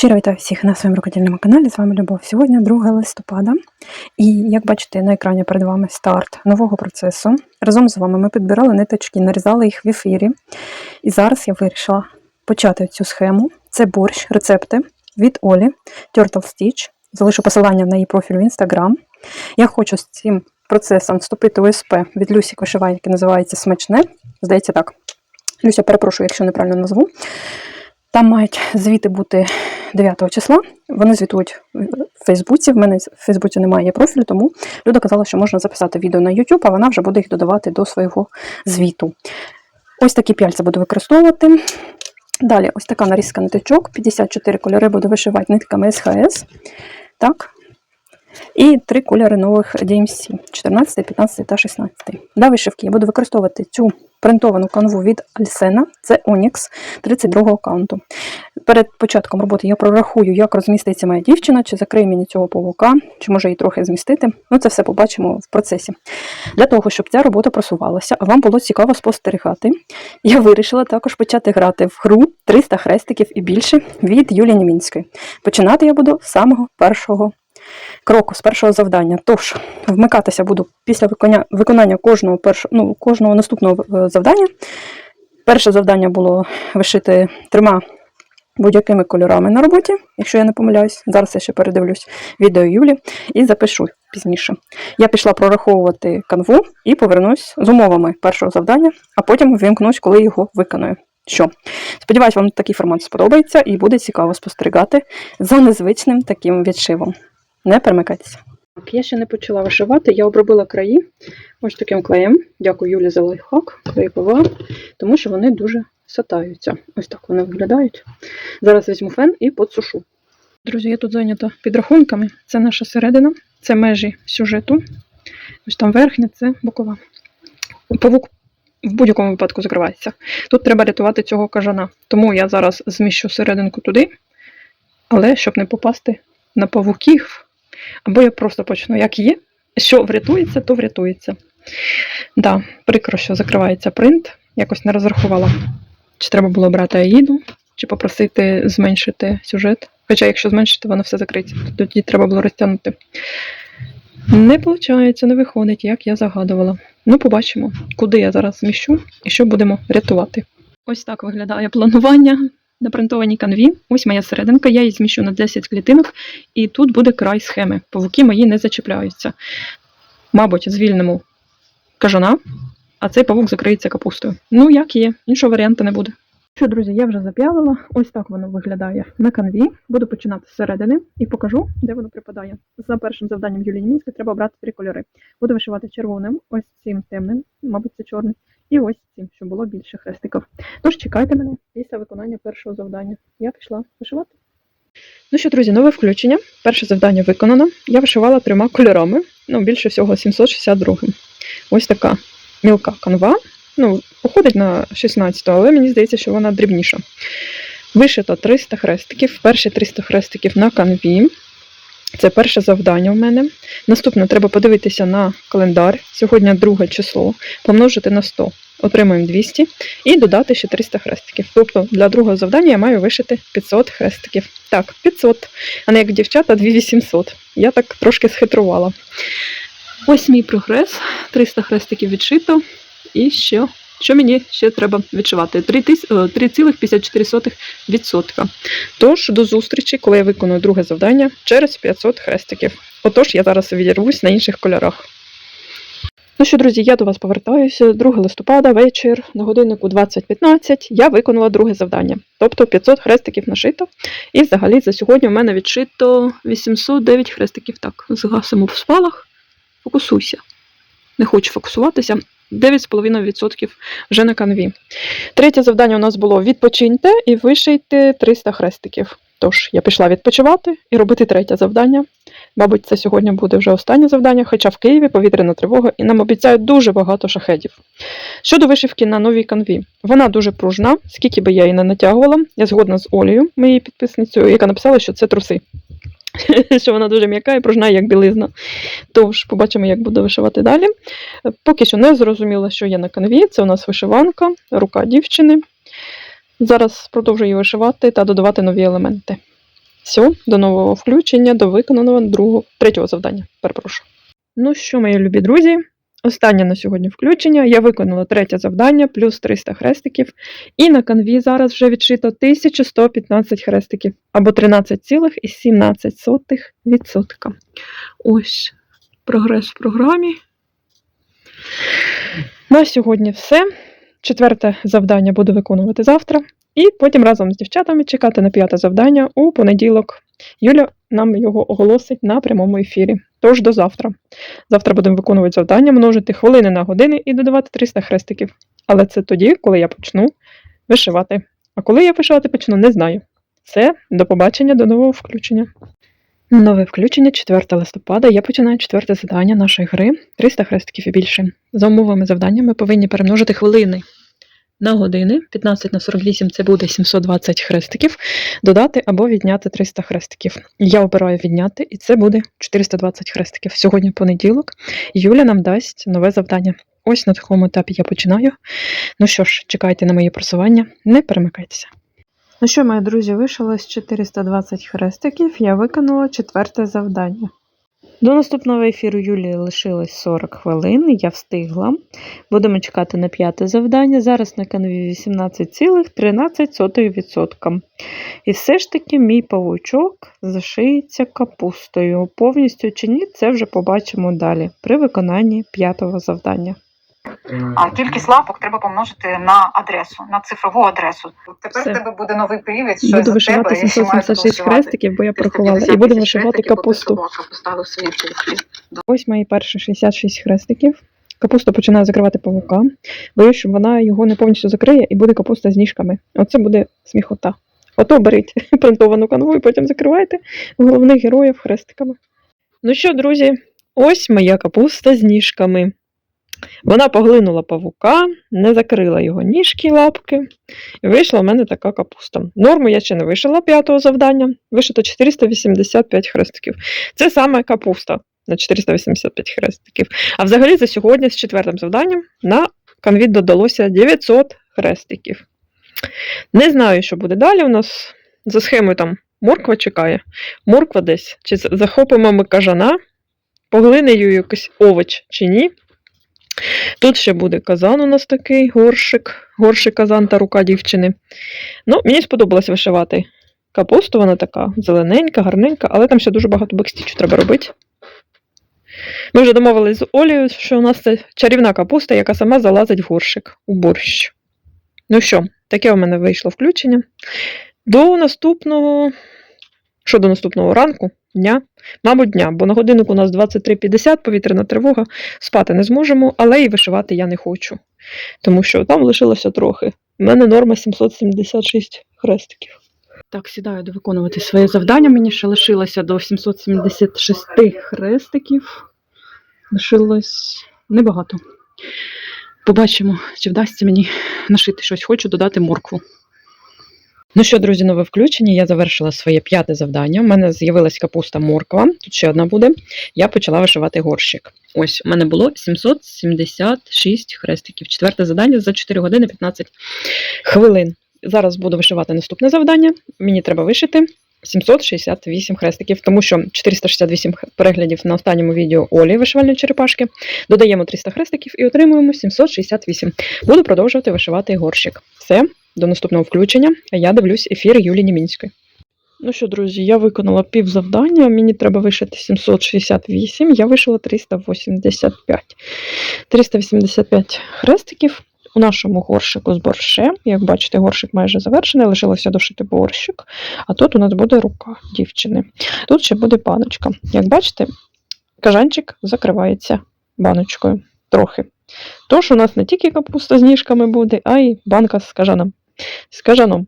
Щиро вітаю всіх на своєму рукодільному каналі. З вами Любов. Сьогодні 2 листопада. І як бачите, на екрані перед вами старт нового процесу. Разом з вами ми підбирали ниточки, нарізали їх в ефірі. І зараз я вирішила почати цю схему. Це борщ, рецепти від Олі, Turtle Stitch. Залишу посилання на її профіль в Instagram. Я хочу з цим процесом вступити у СП від Люсі Кошевай, який називається Смачне. Здається, так. Люся, перепрошую, якщо неправильно назву. Там мають звіти бути 9 числа. Вони звітують в Фейсбуці. В мене в Фейсбуці немає профілю, тому Люда казала, що можна записати відео на YouTube, а вона вже буде їх додавати до свого звіту. Ось такі пяльця буду використовувати. Далі, ось така нарізка ниточок. 54 кольори буду вишивати нитками СХС. Так. І три кольори нових DMC 14, 15 та 16. Для вишивки я буду використовувати цю принтовану канву від Альсена, це Onyx 32 аккаунту. Перед початком роботи я прорахую, як розміститься моя дівчина, чи закриє мені цього павука, чи може її трохи змістити. Ну, це все побачимо в процесі. Для того, щоб ця робота просувалася, а вам було цікаво спостерігати, я вирішила також почати грати в гру 300 хрестиків і більше від Юлії Німінської. Починати я буду з самого першого кроку, з першого завдання. Тож, вмикатися буду після виконання, кожного, перш, ну, кожного наступного е, завдання. Перше завдання було вишити трьома будь-якими кольорами на роботі, якщо я не помиляюсь. Зараз я ще передивлюсь відео Юлі і запишу пізніше. Я пішла прораховувати канву і повернусь з умовами першого завдання, а потім вимкнусь, коли його виконую. Що? Сподіваюсь, вам такий формат сподобається і буде цікаво спостерігати за незвичним таким відшивом. Не перемикайтеся. Так, я ще не почала вишивати, я обробила краї ось таким клеєм. Дякую Юлі за лайфхак, клей ПВА, тому що вони дуже сатаються. Ось так вони виглядають. Зараз візьму фен і подсушу. Друзі, я тут зайнята підрахунками. Це наша середина, це межі сюжету. Ось там верхня, це бокова. Павук в будь-якому випадку закривається. Тут треба рятувати цього кажана. Тому я зараз зміщу серединку туди, але щоб не попасти на павуків. Або я просто почну, як є. Що врятується, то врятується. Да, прикро, що закривається принт. Якось не розрахувала. Чи треба було брати аїду, чи попросити зменшити сюжет. Хоча, якщо зменшити, воно все закриється, то тоді треба було розтягнути. Не виходить, не виходить, як я загадувала. Ну, побачимо, куди я зараз зміщу і що будемо рятувати. Ось так виглядає планування на принтованій канві. Ось моя серединка, я її зміщу на 10 клітинок, і тут буде край схеми. Павуки мої не зачіпляються. Мабуть, звільнимо кажана, а цей павук закриється капустою. Ну, як є, іншого варіанту не буде. Що, друзі, я вже зап'ялила. Ось так воно виглядає на канві. Буду починати з середини і покажу, де воно припадає. За першим завданням Юлії Німінської треба обрати три кольори. Буду вишивати червоним, ось цим темним, мабуть, це чорний, і ось цим, щоб було більше хрестиків. Тож чекайте мене після виконання першого завдання. Я пішла вишивати. Ну що, друзі, нове включення. Перше завдання виконано. Я вишивала трьома кольорами, ну, більше всього 762. Ось така мілка канва. Ну, походить на 16, але мені здається, що вона дрібніша. Вишито 300 хрестиків. Перші 300 хрестиків на канві. Це перше завдання в мене. Наступне треба подивитися на календар. Сьогодні друге число, помножити на 100. Отримуємо 200 і додати ще 300 хрестиків. Тобто для другого завдання я маю вишити 500 хрестиків. Так, 500, а не як дівчата 2800. Я так трошки схитрувала. Ось мій прогрес. 300 хрестиків відшито. І що? Що мені ще треба відшивати? 3,54%. Тож до зустрічі, коли я виконую друге завдання, через 500 хрестиків. Отож, я зараз відірвусь на інших кольорах. Ну що, друзі, я до вас повертаюся. 2 листопада, вечір, на годиннику 20.15 я виконала друге завдання. Тобто 500 хрестиків нашито. І взагалі за сьогодні у мене відшито 809 хрестиків. Так, згасимо в спалах. Фокусуйся. Не хочу фокусуватися. 9,5% вже на канві. Третє завдання у нас було відпочиньте і вишийте 300 хрестиків. Тож, я пішла відпочивати і робити третє завдання. Мабуть, це сьогодні буде вже останнє завдання, хоча в Києві повітряна тривога і нам обіцяють дуже багато шахедів. Щодо вишивки на новій канві, вона дуже пружна, скільки би я її не натягувала. Я згодна з Олею, моєю підписницею, яка написала, що це труси. що вона дуже м'яка і пружна, як білизна. Тож, побачимо, як буду вишивати далі. Поки що не зрозуміла, що є на канві. Це у нас вишиванка, рука дівчини. Зараз продовжую вишивати та додавати нові елементи. Все, до нового включення, до виконаного другого, третього завдання. Перепрошую. Ну що, мої любі друзі, останнє на сьогодні включення. Я виконала третє завдання, плюс 300 хрестиків. І на канві зараз вже відшито 1115 хрестиків або 13,17%. Ось прогрес в програмі. На сьогодні все. Четверте завдання буду виконувати завтра. І потім разом з дівчатами чекати на п'яте завдання у понеділок. Юля нам його оголосить на прямому ефірі. Тож до завтра. Завтра будемо виконувати завдання, множити хвилини на години і додавати 300 хрестиків. Але це тоді, коли я почну вишивати. А коли я вишивати почну, не знаю. Все, до побачення, до нового включення. Нове включення 4 листопада. Я починаю четверте завдання нашої гри 300 хрестиків і більше. За умовами завдання ми повинні перемножити хвилини на години. 15 на 48 це буде 720 хрестиків. Додати або відняти 300 хрестиків. Я обираю відняти, і це буде 420 хрестиків. Сьогодні понеділок. Юля нам дасть нове завдання. Ось на такому етапі я починаю. Ну що ж, чекайте на мої просування, не перемикайтеся. Ну що, мої друзі, вишилось 420 хрестиків, я виконала четверте завдання. До наступного ефіру Юлії лишилось 40 хвилин, я встигла. Будемо чекати на п'яте завдання. Зараз на канві 18,13%. І все ж таки мій павучок зашиється капустою. Повністю чи ні, це вже побачимо далі при виконанні п'ятого завдання. А кількість лапок треба помножити на адресу, на цифрову адресу. Тепер Все. в тебе буде новий привід, що Буду за вишивати тебе, якщо маєш 776 хрестиків, бо я порахувала, і буду вишивати капусту. Ось мої перші 66 хрестиків. Капусту починаю закривати павука. Боюсь, що вона його не повністю закриє і буде капуста з ніжками. Оце буде сміхота. Ото беріть принтовану канву і потім закривайте головних героїв хрестиками. Ну що, друзі, ось моя капуста з ніжками. Вона поглинула павука, не закрила його ніжки, лапки. І вийшла в мене така капуста. Норму я ще не вишила п'ятого завдання. Вишито 485 хрестиків. Це саме капуста на 485 хрестиків. А взагалі за сьогодні з четвертим завданням на канві додалося 900 хрестиків. Не знаю, що буде далі. У нас за схемою там морква чекає. Морква десь. Чи захопимо ми кажана, поглинею якийсь овоч чи ні. Тут ще буде казан у нас такий, горшик, горшик казан та рука дівчини. Ну, мені сподобалось вишивати капусту, вона така зелененька, гарненька, але там ще дуже багато бекстічу треба робити. Ми вже домовились з Олею, що у нас це чарівна капуста, яка сама залазить в горшик у борщ. Ну що, таке у мене вийшло включення. До наступного. Що до наступного ранку? Дня? Мабуть, дня, бо на годиннику у нас 23.50, повітряна тривога, спати не зможемо, але і вишивати я не хочу. Тому що там лишилося трохи. У мене норма 776 хрестиків. Так, сідаю до виконувати своє завдання. Мені ще лишилося до 776 хрестиків. Лишилось небагато. Побачимо, чи вдасться мені нашити щось. Хочу додати моркву. Ну що, друзі, нове включення. Я завершила своє п'яте завдання. У мене з'явилась капуста морква. Тут ще одна буде. Я почала вишивати горщик. Ось, у мене було 776 хрестиків. Четверте завдання за 4 години 15 хвилин. Зараз буду вишивати наступне завдання. Мені треба вишити 768 хрестиків, тому що 468 переглядів на останньому відео Олі вишивальної черепашки. Додаємо 300 хрестиків і отримуємо 768. Буду продовжувати вишивати горщик. Все, до наступного включення. Я дивлюсь ефір Юлії Німінської. Ну що, друзі, я виконала пів завдання. Мені треба вишити 768, я вишила 385. 385 хрестиків у нашому горшику з борщем. Як бачите, горшик майже завершений, лишилося дошити борщик. А тут у нас буде рука дівчини. Тут ще буде баночка. Як бачите, кажанчик закривається баночкою трохи. Тож у нас не тільки капуста з ніжками буде, а й банка з кажаном. З кажаном.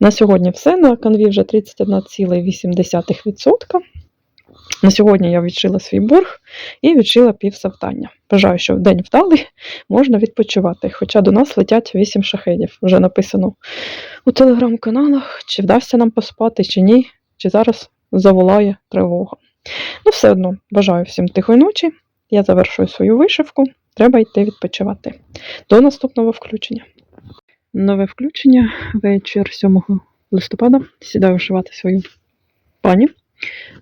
На сьогодні все. На канві вже 31,8%. На сьогодні я відшила свій борг і відшила пів завдання. Бажаю, що в день вдалий можна відпочивати. Хоча до нас летять 8 шахедів. Вже написано у телеграм-каналах, чи вдасться нам поспати, чи ні, чи зараз заволає тривога. Ну, все одно бажаю всім тихої ночі. Я завершую свою вишивку. Треба йти відпочивати. До наступного включення. Нове включення вечір 7 листопада сідаю вишивати свою пані.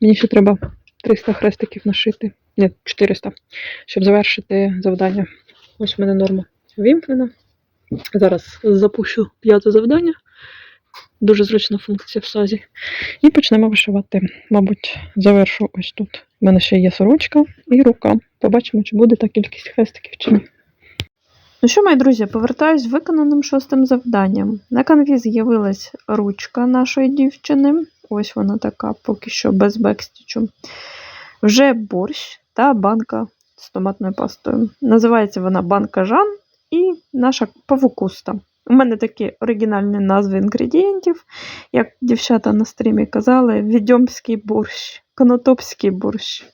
Мені ще треба 300 хрестиків нашити, ні, 400, щоб завершити завдання. Ось в мене норма вімкнена. Зараз запущу п'яте завдання. Дуже зручна функція в сазі. І почнемо вишивати. Мабуть, завершу ось тут. У мене ще є сорочка і рука. Побачимо, чи буде та кількість хрестиків чи ні. Ну що, мої друзі, повертаюсь виконаним шостим завданням. На канві з'явилась ручка нашої дівчини. Ось вона така, поки що без бекстічу. Вже борщ та банка з томатною пастою. Називається вона банка Жан і наша павукуста. У мене такі оригінальні назви інгредієнтів, як дівчата на стрімі казали, відьомський борщ, конотопський борщ.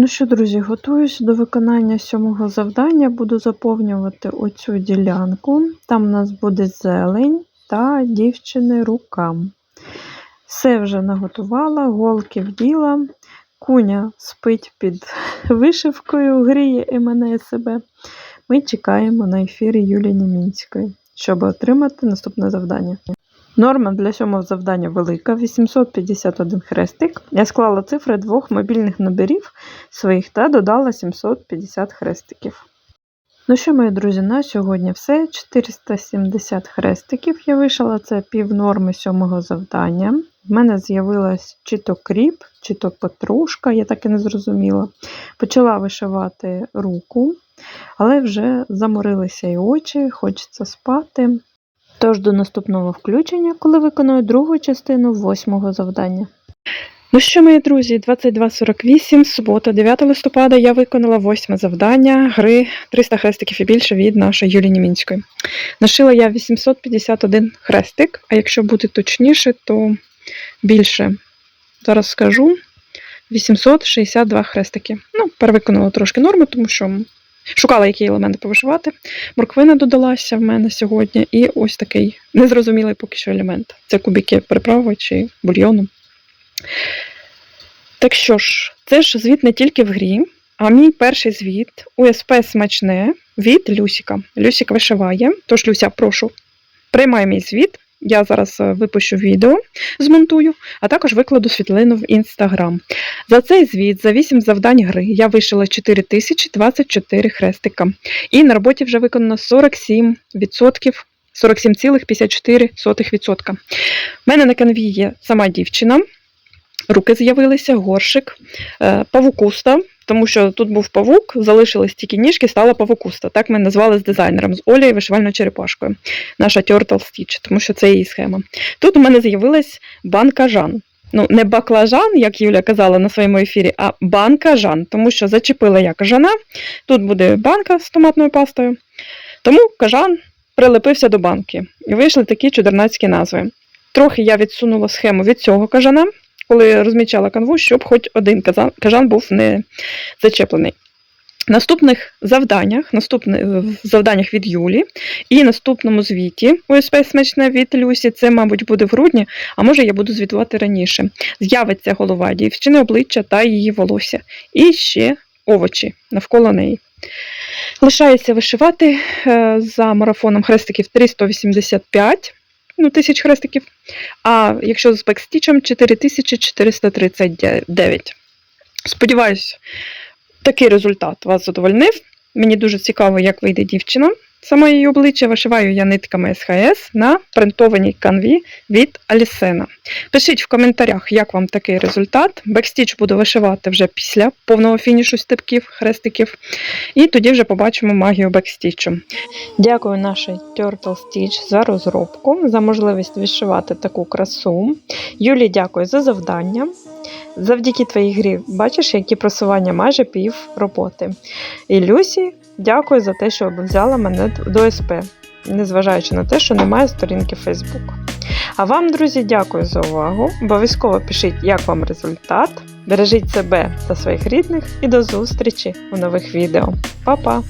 Ну що, друзі, готуюсь до виконання сьомого завдання. Буду заповнювати оцю ділянку. Там у нас буде зелень та дівчини рука. Все вже наготувала, голки вділа. Куня спить під вишивкою, гріє і мене і себе. Ми чекаємо на ефірі Юлії Німінської, щоб отримати наступне завдання. Норма для сьомого завдання велика 851 хрестик. Я склала цифри двох мобільних номерів своїх та додала 750 хрестиків. Ну що, мої друзі, на сьогодні все. 470 хрестиків я вишила, це пів норми сьомого завдання. В мене з'явилась чи то кріп, чи то петрушка, я так і не зрозуміла. Почала вишивати руку, але вже заморилися і очі, хочеться спати. Тож до наступного включення, коли виконую другу частину восьмого завдання. Ну що, мої друзі, 22.48, субота, 9 листопада, я виконала восьме завдання гри 300 хрестиків і більше від нашої Юлії Німінської. Нашила я 851 хрестик, а якщо бути точніше, то більше. Зараз скажу 862 хрестики. Ну, перевиконала трошки норми, тому що шукала, які елементи повишивати. Морквина додалася в мене сьогодні, і ось такий незрозумілий поки що елемент. Це кубики приправи чи бульйону. Так що ж, це ж звіт не тільки в грі, а мій перший звіт УСП смачне від Люсіка. Люсік вишиває. Тож, Люся, прошу, приймай мій звіт. Я зараз е, випущу відео, змонтую, а також викладу світлину в інстаграм. За цей звіт, за 8 завдань гри, я вишила 4024 хрестика. І на роботі вже виконано 47%, 47,54%. У мене на канві є сама дівчина, руки з'явилися, горшик, е, павукуста, тому що тут був павук, залишились тільки ніжки, стала павукуста. Так ми назвали з дизайнером, з Олею вишивальною черепашкою. Наша Turtle Stitch, тому що це її схема. Тут у мене з'явилась банка Жан. Ну, не баклажан, як Юля казала на своєму ефірі, а банка Жан, тому що зачепила я кажана. Тут буде банка з томатною пастою. Тому кажан прилепився до банки. І вийшли такі чудернацькі назви. Трохи я відсунула схему від цього кажана, коли розмічала канву, щоб хоч один казан, кажан був не зачеплений. Наступних завданнях, наступних в завданнях від Юлі і наступному звіті ОСП смачне від Люсі, це, мабуть, буде в грудні, а може я буду звітувати раніше. З'явиться голова дівчини, обличчя та її волосся. І ще овочі навколо неї. Лишається вишивати е, за марафоном хрестиків 385 ну, тисяч хрестиків, а якщо з бекстічем 4439. Сподіваюсь, такий результат вас задовольнив. Мені дуже цікаво, як вийде дівчина. Саме її обличчя вишиваю я нитками СХС на принтованій канві від Алісена. Пишіть в коментарях, як вам такий результат. Бекстіч буду вишивати вже після повного фінішу степків, хрестиків. І тоді вже побачимо магію бекстічу. Дякую нашій Turtle Stitch за розробку, за можливість вишивати таку красу. Юлі, дякую за завдання. Завдяки твоїй грі, бачиш, які просування майже пів роботи. І Люсі, дякую за те, що взяла мене до СП, незважаючи на те, що немає сторінки Facebook. А вам, друзі, дякую за увагу. Обов'язково пишіть, як вам результат. Бережіть себе та своїх рідних і до зустрічі у нових відео. Па-па!